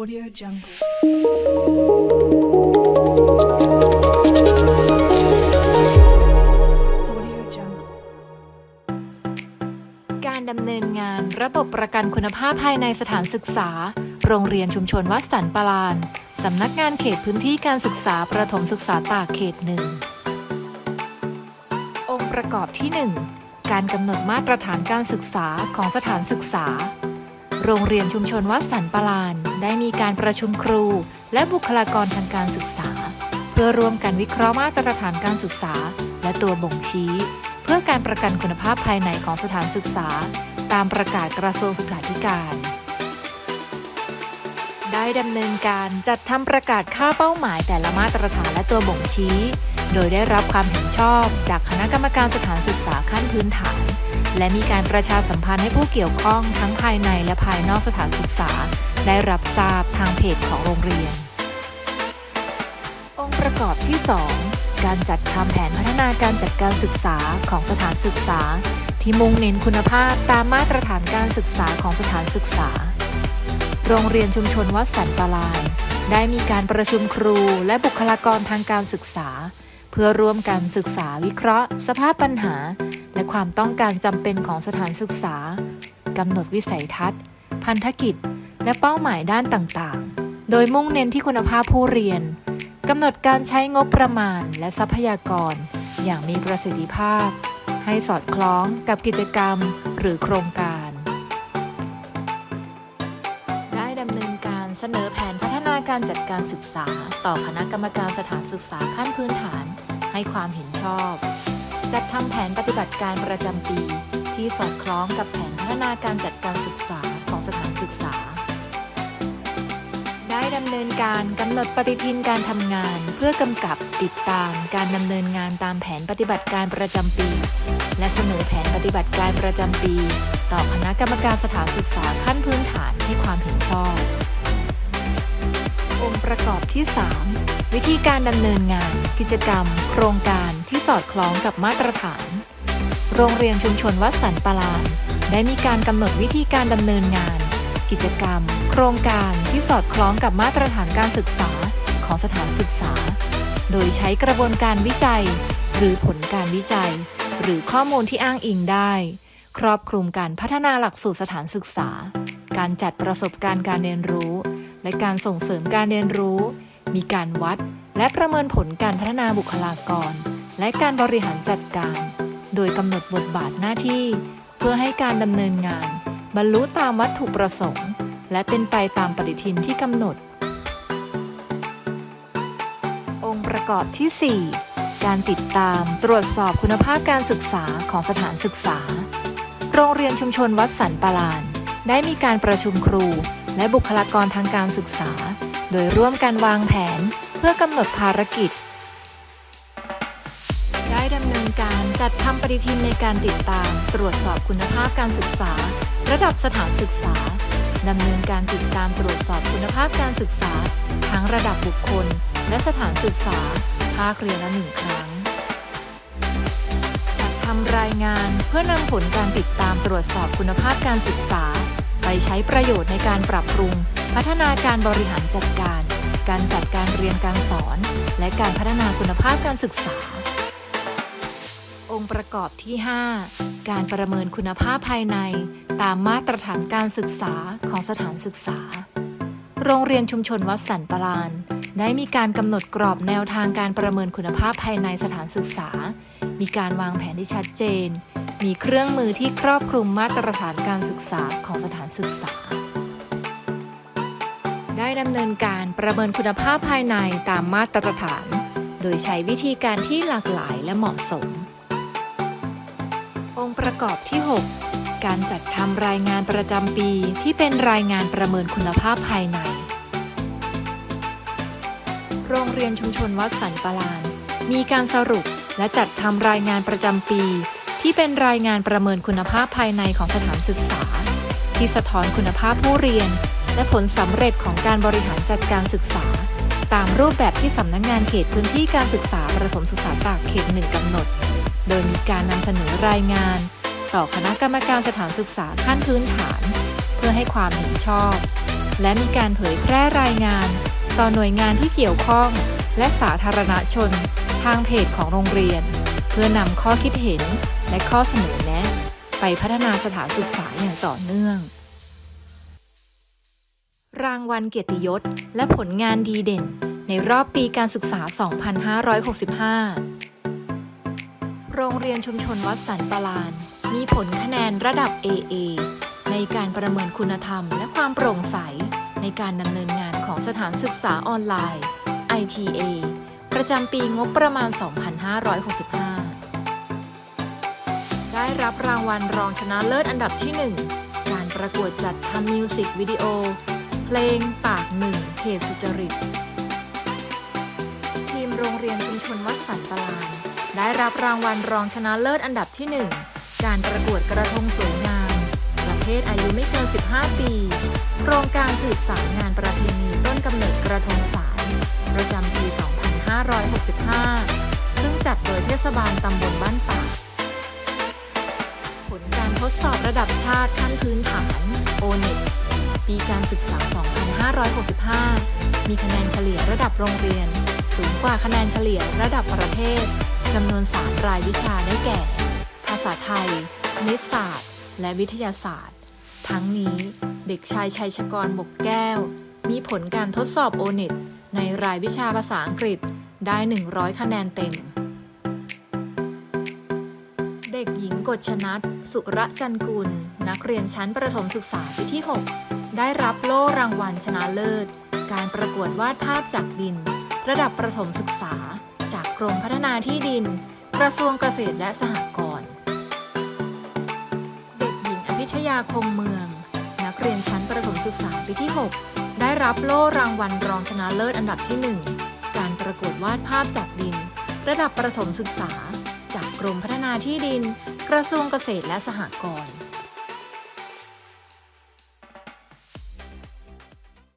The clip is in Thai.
Audio Jungle. Audio Jungle. การดำเนินงานระบบประกันคุณภาพภายในสถานศึกษา โรงเรียนชุมชนวัดสันปลาน สำนักงานเขตพื้นที่การศึกษาประถมศึกษาตากเขตหนึ่ง องค์ประกอบที่ 1 การกำหนดมาตรฐานการศึกษาของสถานศึกษา โรงเรียนชุมชนวัดสันปลาน ได้มีการประชุมครู และบุคลากรทางการศึกษา เพื่อร่วมกันวิเคราะห์มาตรฐานการศึกษา และตัวบ่งชี้ เพื่อการประกันคุณภาพภายในของสถานศึกษา ตามประกาศกระทรวงศึกษาธิการ ได้ดำเนินการจัดทำประกาศค่าเป้าหมายแต่ละมาตรฐานและตัวบ่งชี้ โดยได้รับความเห็นชอบ จากคณะกรรมการสถานศึกษาขั้นพื้นฐาน และมีการประชาสัมพันธ์ให้ผู้เกี่ยวข้องทั้งภายในและภายนอกสถานศึกษา ได้รับทราบทางเพจของโรงเรียน องค์ประกอบที่ 2 การจัดทำแผนพัฒนาการจัดการศึกษาของสถานศึกษา ที่มุ่งเน้นคุณภาพตามมาตรฐานการศึกษาของสถานศึกษา โรงเรียนชุมชนวัดสันปลายได้มีการประชุมครูและบุคลากรทางการศึกษา เพื่อร่วมกันศึกษาวิเคราะห์ สภาพปัญหา และความต้องการจำเป็นของสถานศึกษากำหนดวิสัยทัศน์ พันธกิจ และเป้าหมายด้านต่างๆ โดยมุ่งเน้นที่คุณภาพผู้เรียนกำหนดการใช้งบประมาณและทรัพยากร อย่างมีประสิทธิภาพ ให้สอดคล้องกับกิจกรรมหรือโครงการ ได้ดำเนินการเสนอแผนพัฒนาการจัดการศึกษา ต่อคณะกรรมการสถานศึกษาขั้นพื้นฐานให้ความเห็นชอบ จัดทำแผนปฏิบัติการประจำปี ที่สอดคล้องกับแผนพัฒนาการจัดการศึกษาของสถานศึกษา ได้ดำเนินการกำหนดปฏิทินการทำงาน เพื่อกำกับติดตามการดำเนินงานตามแผนปฏิบัติการประจำปี และเสนอแผนปฏิบัติการประจำปี ต่อคณะกรรมการสถานศึกษาขั้นพื้นฐานให้ความเห็นชอบ องค์ประกอบที่ 3 วิธีการดำเนินงาน กิจกรรม โครงการ ที่สอดคล้องกับมาตรฐาน โรงเรียนชุมชนวัดสันปลานได้มีการกำหนดวิธีการดำเนินงาน กิจกรรม โครงการที่สอดคล้องกับมาตรฐานการศึกษาของสถานศึกษา โดยใช้กระบวนการวิจัย หรือผลการวิจัย หรือข้อมูลที่อ้างอิงได้ ครอบคลุมการพัฒนาหลักสูตรสถานศึกษา การจัดประสบการณ์การเรียนรู้ และการส่งเสริมการเรียนรู้ มีการวัดและประเมินผลการพัฒนาบุคลากร และการบริหารจัดการ โดยกำหนดบทบาทหน้าที่ เพื่อให้การดำเนินงาน บรรลุตามวัตถุประสงค์ และเป็นไปตามปฏิทินที่กำหนด องค์ประกอบที่ 4 การติดตามตรวจสอบคุณภาพการศึกษาของสถานศึกษา โรงเรียนชุมชนวัดสันปลาน ได้มีการประชุมครู และบุคลากรทางการศึกษา โดยร่วมกันวางแผน เพื่อกำหนดภารกิจ นินการจัดทำปฏิทินในการติดตาม ตรวจสอบคุณภาพการศึกษา ระดับสถานศึกษาดำเนินการติดตามตรวจสอบคุณภาพการศึกษา ทั้งระดับบุคคล และสถานศึกษา ภาคเรียนละหนึ่งครั้งจัดทำรายงานเพื่อนำผลการติดตามตรวจสอบคุณภาพการศึกษา ไปใช้ประโยชน์ในการปรับปรุง พัฒนาการบริหารจัดการ การจัดการเรียนการสอน และการพัฒนาคุณภาพการศึกษา องค์ประกอบที่ 5 การประเมินคุณภาพภายใน ตามมาตรฐานการศึกษาของสถานศึกษา โรงเรียนชุมชนวัดสันปลาน ได้มีการกำหนดกรอบแนวทางการประเมินคุณภาพภายในสถานศึกษา มีการวางแผนที่ชัดเจน มีเครื่องมือที่ครอบคลุมมาตรฐานการศึกษาของสถานศึกษาได้ดำเนินการประเมินคุณภาพภายในตามมาตรฐาน โดยใช้วิธีการที่หลากหลายและเหมาะสม องค์ประกอบที่ 6 การจัดทำรายงานประจำปีที่เป็นรายงานประเมินคุณภาพภายใน โรงเรียนชุมชนวัดสันปลาน มีการสรุปและจัดทำรายงานประจำปี ที่เป็นรายงานประเมินคุณภาพภายในของสถานศึกษา ที่สะท้อนคุณภาพผู้เรียน และผลสำเร็จของการบริหารจัดการศึกษา ตามรูปแบบที่สำนักงงานเขตพื้นที่การศึกษาประถมศึกษาตากเขตหนึ่งกำหนด โดยมีการนำเสนอรายงาน ต่อคณะกรรมการสถานศึกษาขั้นพื้นฐาน เพื่อให้ความเห็นชอบ และมีการเผยแพร่รายงาน ต่อหน่วยงานที่เกี่ยวข้อง และสาธารณชน ทางเพจของโรงเรียน เพื่อนำข้อคิดเห็นและข้อเสนอแนะ ไปพัฒนาสถานศึกษาอย่างต่อเนื่อง รางวัลเกียรติยศ และผลงานดีเด่น ในรอบปีการศึกษา 2565 โรงเรียนชุมชนวัดสันปลาน มีผลคะแนนระดับ AA ในการประเมินคุณธรรมและความโปร่งใส ในการดำเนินงานของสถานศึกษาออนไลน์ ITA ประจำปีงบประมาณ 2565 ได้รับรางวัลรองชนะเลิศอันดับที่ 1 การประกวดจัดทำมิวสิกวิดีโอ เพลงปากหนึ่งเขตสุจริต ทีมโรงเรียนชุมชนวัดสันปลานได้รับรางวัลรองชนะเลิศอันดับที่ 1 การประกวดกระทงสวยงาม ประเภทอายุไม่เกิน 15 ปี โครงการสืบสารงานประเพณีต้นกำเนิดกระทงสาย ประจำปี 2565 ซึ่งจัดโดยเทศบาลตำบลบ้านตากผลการทดสอบระดับชาติขั้นพื้นฐาน o n e t ปีการศึกษา 2565 มีคะแนนเฉลี่ยระดับโรงเรียน สูงกว่าคะแนนเฉลี่ยระดับประเทศจำนวน 3 รายวิชาได้แก่ ภาษาไทย คณิตศาสตร์ และวิทยาศาสตร์ ทั้งนี้เด็กชายชัยชกรบกแก้ว มีผลการทดสอบโอเน็ตในรายวิชาภาษาอังกฤษได้ 100 คะแนนเต็ม เด็กหญิงกฎชนัทสุระจันกุล นักเรียนชั้นประถมศึกษาปีที่ 6 ได้รับโล่รางวัลชนะเลิศ การประกวดวาดภาพจากดิน ระดับประถมศึกษา จากกรมพัฒนาที่ดิน กระทรวงเกษตรและสหกรณ์เด็กหญิงอภิชยาคงเมือง นักเรียนชั้นประถมศึกษาปีที่ 6 ได้รับโล่รางวัลรองชนะเลิศอันดับที่ 1 การประกวดวาดภาพจากดิน ระดับประถมศึกษา จากกรมพัฒนาที่ดิน กระทรวงเกษตรและสหกรณ์